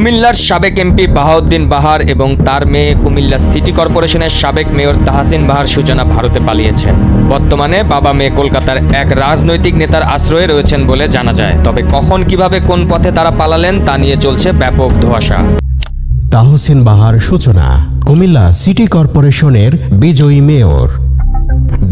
কুমিল্লার সাবেক এমপি বাহাউদ্দিন বাহার এবং তার মেয়ে কুমিল্লা সিটি কর্পোরেশনের সাবেক মেয়র তাহাসিন বাহার সূচনা ভারতে পালিয়েছেন। বর্তমানে বাবা মেয়ে কলকাতার এক রাজনৈতিক নেতার আশ্রয়ে রয়েছেন বলে জানা যায়। তবে কখন কীভাবে কোন পথে তারা পালালেন তা নিয়ে চলছে ব্যাপক ধোঁয়াশা। তাহসিন বাহার সূচনা, কুমিল্লা সিটি কর্পোরেশনের বিজয়ী মেয়র।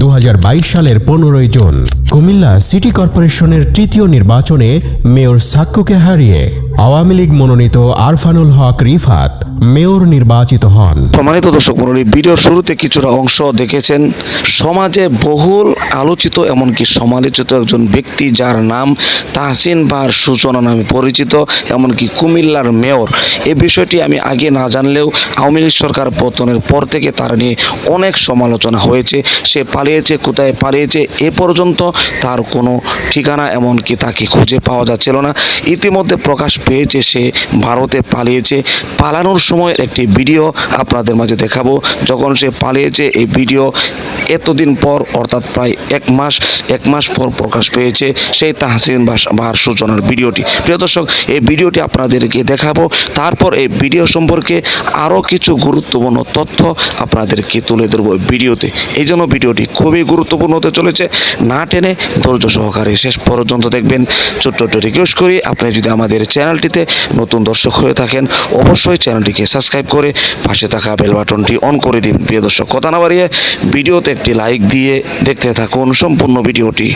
দু হাজার বাইশ সালের পনেরোই জুন, কুমিল্লা সিটি কর্পোরেশনের তৃতীয় নির্বাচনে মেয়র সাক্ষ্যকে হারিয়ে আওয়ামী লীগ মনোনীত আরফানুল হক রিফাত। মেয়র নির্বাচিত হন। সম্মানিত দর্শক মন্ডলী ভিডিওর শুরুতে কিছুটা অংশ দেখেছেন। সমাজে বহুল আলোচিত, এমনকি সমালোচিত একজন ব্যক্তি যার নাম তাহসিন বার সূচনা নামে পরিচিত, এমনকি কুমিল্লার মেয়র। এই বিষয়টি আমি আগে না জানলেও আওয়ামী লীগ সরকার পতনের পর থেকে তার নিয়ে অনেক সমালোচনা হয়েছে। সে পালিয়েছে, কোথায় পালিয়েছে, এ পর্যন্ত তার কোনো ঠিকানা, এমনকি তাকে খুঁজে পাওয়া যাচ্ছিল না। ইতিমধ্যে প্রকাশ পেয়েছে সে ভারতে পালিয়েছে। পালানোর সময় একটি ভিডিও আপনাদের মাঝে দেখাবো। যখন সে পালিয়েছে, এই ভিডিও এতদিন পর, অর্থাৎ প্রায় এক মাস এক মাস পর প্রকাশ পেয়েছে সেই তাহসিন বাহার সূচনার ভিডিওটি। প্রিয় দর্শক, এই ভিডিওটি আপনাদেরকে দেখাবো। তারপর এই ভিডিও সম্পর্কে আরও কিছু গুরুত্বপূর্ণ তথ্য আপনাদেরকে তুলে ধরবো ভিডিওতে। এই জন্য ভিডিওটি খুবই গুরুত্বপূর্ণ হতে চলেছে। না টেনে ধৈর্য সহকারে শেষ পর্যন্ত দেখবেন। ছোট্ট ছোট্ট রিকোয়েস্ট করি, আপনি যদি আমাদের চ্যানেলটিতে নতুন দর্শক হয়ে থাকেন, অবশ্যই চ্যানেলটিকে সাবস্ক্রাইব করে পাশে থাকা বেল বাটনটি অন করে দিন। প্রিয় দর্শক, কথা না বাড়িয়ে ভিডিওতে একটি লাইক দিয়ে দেখতে থাকুন সম্পূর্ণ ভিডিওটি।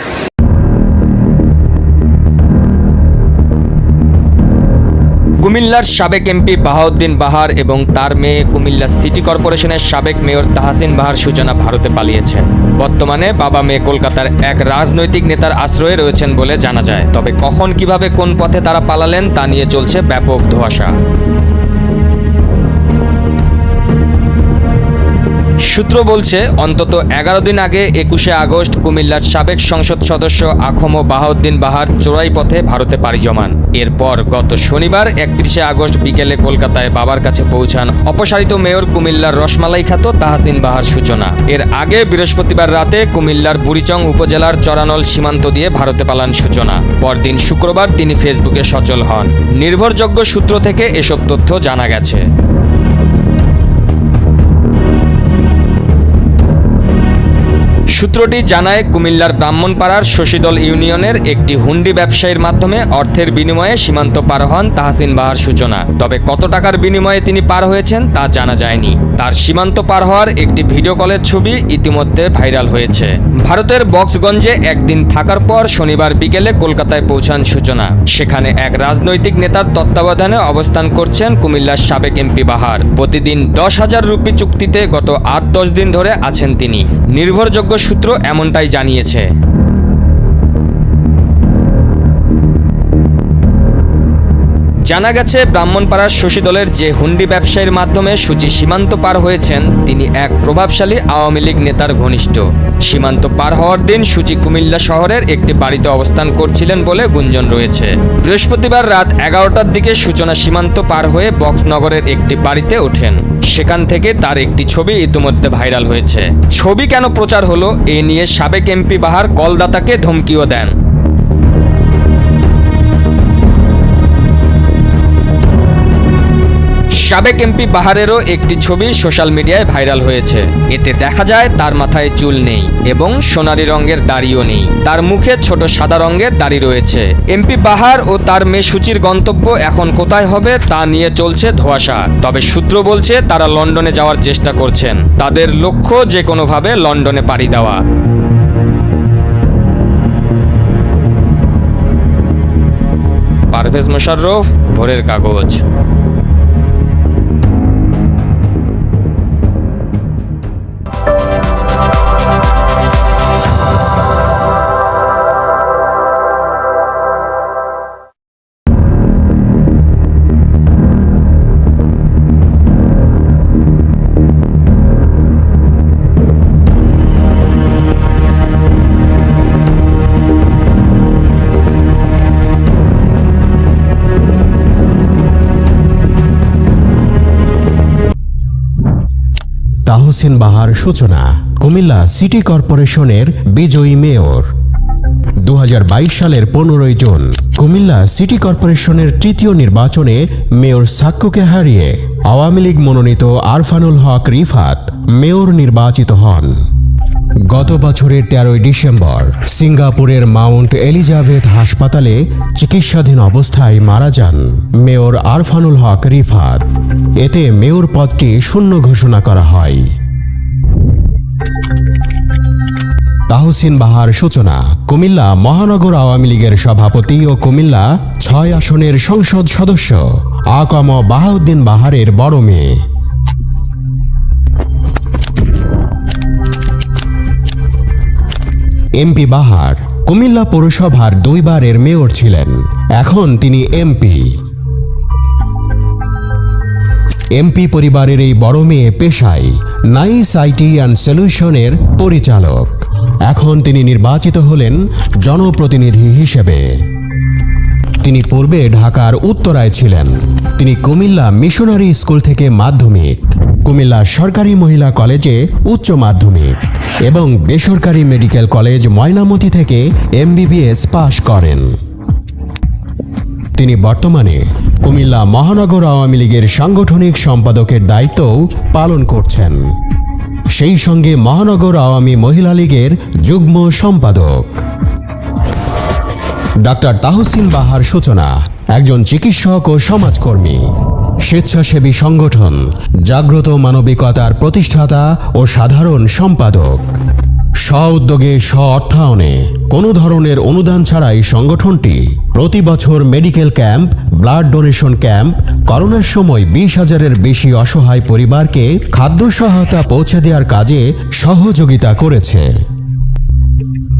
কুমিল্লার সাবেক এমপি বাহাউদ্দিন বাহার এবং তার মেয়ে কুমিল্লা সিটি কর্পোরেশনের সাবেক মেয়র তাহাসিন বাহার সূচনা ভারতে পালিয়েছেন। বর্তমানে বাবা মেয়ে কলকাতার এক রাজনৈতিক নেতার আশ্রয়ে রয়েছেন বলে জানা যায়। তবে কখন কীভাবে কোন পথে তারা পালালেন তা নিয়ে চলছে ব্যাপক ধোঁয়াশা। সূত্র বলছে, অন্তত এগারো দিন আগে একুশে আগস্ট কুমিল্লার সাবেক সংসদ সদস্য আখম বাহাউদ্দিন বাহার চোরাই পথে ভারতে পাড়ি জমান। এরপর গত শনিবার একত্রিশে আগস্ট বিকেলে কলকাতায় বাবার কাছে পৌঁছান অপসারিত মেয়র কুমিল্লার রসমালাই খ্যাত তাহাসিন বাহার সূচনা। এর আগে বৃহস্পতিবার রাতে কুমিল্লার বুড়িচং উপজেলার চরানল সীমান্ত দিয়ে ভারতে পালান সূচনা। পরদিন শুক্রবার তিনি ফেসবুকে সচল হন। নির্ভরযোগ্য সূত্র থেকে এসব তথ্য জানা গেছে। সূত্রটি জানায়, কুমিল্লার ব্রাহ্মণপাড়ার শশীদল ইউনিয়নের একটি হুন্ডি ব্যবসায়ীর মাধ্যমে অর্থের বিনিময়ে সীমান্ত পার হন তাহসিন বাহার সূচনা। তবে কত টাকার বিনিময়ে তিনি পার হয়েছেন তা জানা যায়নি। তার সীমান্ত পার হওয়ার একটি ভিডিও কলের ছবি ইতিমধ্যে ভাইরাল হয়েছে। ভারতের বক্সগঞ্জে একদিন থাকার পর শনিবার বিকেলে কলকাতায় পৌঁছান সূচনা। সেখানে এক রাজনৈতিক নেতার তত্ত্বাবধানে অবস্থান করছেন কুমিল্লার সাবেক এমপি বাহার। প্রতিদিন দশ হাজার রুপি চুক্তিতে গত আট দশ দিন ধরে আছেন তিনি। নির্ভরযোগ্য সূত্র এমনটাই জানিয়েছে। জানা গেছে, ব্রাহ্মণপাড়ার শশীদলের যে হুন্ডি ব্যবসায়ীর মাধ্যমে সূচি সীমান্ত পার হয়েছেন, তিনি এক প্রভাবশালী আওয়ামী লীগ নেতার ঘনিষ্ঠ। সীমান্ত পার হওয়ার দিন সূচি কুমিল্লা শহরের একটি বাড়িতে অবস্থান করছিলেন বলে গুঞ্জন রয়েছে। বৃহস্পতিবার রাত এগারোটার দিকে সূচনা সীমান্ত পার হয়ে বক্সনগরের একটি বাড়িতে ওঠেন। সেখান থেকে তার একটি ছবি ইতিমধ্যে ভাইরাল হয়েছে। ছবি কেন প্রচার হলো, এ নিয়ে সাবেক এমপি বাহার কলদাতাকে ধমকিও দেন। সাবেক এমপি বাহারেরও একটি ছবি সোশ্যাল মিডিয়ায় ভাইরাল হয়েছে। এতে দেখা যায় তার মাথায় চুল নেই এবং সোনালী রঙের দাড়িও নেই। তার মুখে ছোট সাদা রঙের দাড়ি রয়েছে। এমপি বাহার ও তার মেয়ে সূচির গন্তব্য এখন কোথায় হবে তা নিয়ে চলছে ধোঁয়াশা। তবে সূত্র বলছে, তারা লন্ডনে যাওয়ার চেষ্টা করছেন। তাদের লক্ষ্য যে কোনোভাবে লন্ডনে পাড়ি দেওয়া। পারভেজ মোশাররফ, ভোরের কাগজ। তাহসিন বাহার সূচনা, কুমিল্লা সিটি কর্পোরেশনের বিজয়ী মেয়র। দু হাজার বাইশ সালের পনেরোই জুন, কুমিল্লা সিটি কর্পোরেশনের তৃতীয় নির্বাচনে মেয়র সাক্কুকে হারিয়ে আওয়ামী লীগ মনোনীত আরফানুল হক রিফাত মেয়র নির্বাচিত হন। গত বছরের তেরোই ডিসেম্বর, সিঙ্গাপুরের মাউন্ট এলিজাবেথ হাসপাতালে চিকিৎসাধীন অবস্থায় মারা যান মেয়র আরফানুল হক রিফাত। এতে মেয়র পদটি শূন্য ঘোষণা করা হয়। তাহসিন বাহার সূচনা, কুমিল্লা মহানগর আওয়ামী লীগের সভাপতি ও কুমিল্লা ছয় আসনের সংসদ সদস্য, আকম বাহাউদ্দিন বাহারের বড় মেয়ে। এমপি বাহার। কুমিল্লা পৌরসভার দুইবারের মেয়র ছিলেন। এখন তিনি এমপি। এমপি পরিবারের এই বড় মেয়ে পেশায় নাইস আইটি অ্যান্ড সলিউশনের পরিচালক। এখন তিনি নির্বাচিত হলেন জনপ্রতিনিধি হিসেবে। তিনি পূর্বে ঢাকার উত্তরায় ছিলেন। তিনি কুমিল্লা মিশনারি স্কুল থেকে মাধ্যমিক। কুমিল্লা সরকারি মহিলা কলেজে উচ্চ মাধ্যমিক এবং বেসরকারি মেডিকেল কলেজ ময়নামতি থেকে এমবিবিএস পাশ করেন। তিনি বর্তমানে কুমিল্লা মহানগর আওয়ামী লীগের সাংগঠনিক সম্পাদকের দায়িত্বও পালন করছেন। সেই সঙ্গে মহানগর আওয়ামী মহিলা লীগের যুগ্ম সম্পাদক। ডাক্তার তাহসিন বাহার সূচনা, একজন চিকিৎসক ও সমাজকর্মী। স্বেচ্ছাসেবী সংগঠন, জাগ্রত মানবিকতার প্রতিষ্ঠাতা ও সাধারণ সম্পাদক। স্ব উদ্যোগে স্ব অর্থায়নে কোনো ধরনের অনুদান ছাড়াই সংগঠনটি প্রতি বছর medical camp, blood donation camp, করোনার সময় বিশ হাজারের বেশি অসহায় পরিবারকে খাদ্য সহায়তা পৌঁছে দেওয়ার কাজে সহযোগিতা করেছে।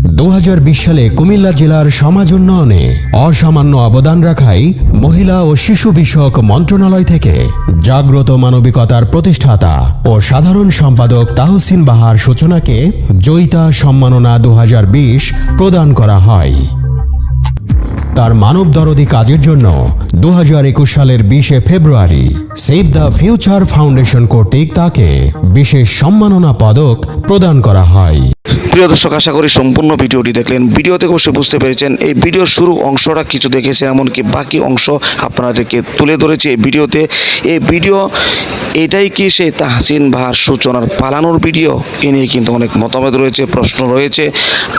দু হাজার বিশ সালে কুমিল্লা জেলার সমাজ উন্নয়নে অসামান্য অবদান রাখায় মহিলা ও শিশু বিষয়ক মন্ত্রণালয় থেকে জাগ্রত মানবিকতার প্রতিষ্ঠাতা ও সাধারণ সম্পাদক তাহসিন বাহার সূচনাকে জয়িতা সম্মাননা দু হাজার বিশ প্রদান করা হয়। তার মানব দরদি কাজের জন্য দু হাজার একুশ সালের বিশে ফেব্রুয়ারি সেভ দ্য ফিউচার ফাউন্ডেশন কর্তৃক তাকে বিশেষ সম্মাননা পদক প্রদান করা হয়। প্রিয় দর্শক, আশা করি সম্পূর্ণ ভিডিওটি দেখলেন। ভিডিও থেকে অবশ্যই বুঝতে পেরেছেন, এই ভিডিওর শুরু অংশটা কিছু দেখেছে, এমনকি বাকি অংশ আপনাদেরকে তুলে ধরেছে এই ভিডিওতে। এই ভিডিও, এটাই কি সেই তাহসিন ভার সূচনার পালানোর ভিডিও? এ নিয়ে কিন্তু অনেক মতামত রয়েছে, প্রশ্ন রয়েছে।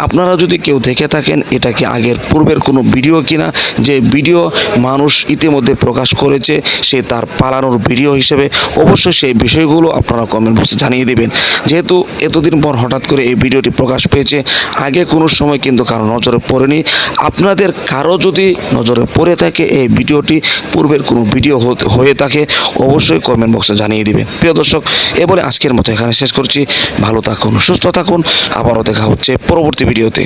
আপনারা যদি কেউ দেখে থাকেন, এটা কি আগের পূর্বের কোনো ভিডিও কিনা? যে ভিডিও মানুষ ইতিমধ্যে প্রকাশ করেছে, সে তার পালানোর ভিডিও হিসেবে অবশ্যই সেই বিষয়গুলো আপনারা কমেন্ট বক্সে জানিয়ে দেবেন। যেহেতু এতদিন পর হঠাৎ করে এই ভিডিওটি প্রকাশ পেয়েছে, আগে কোনো সময় কিন্তু কারও নজরে পড়েনি। আপনাদের কারও যদি নজরে পড়ে থাকে, এই ভিডিওটি পূর্বের কোনো ভিডিও হয়ে থাকে, অবশ্যই কমেন্ট বক্সে জানিয়ে দিবে প্রিয় দর্শক, এ বলে আজকের মতো এখানে শেষ করছি। ভালো থাকুন, সুস্থ থাকুন। আবারও দেখা হচ্ছে পরবর্তী ভিডিওতে।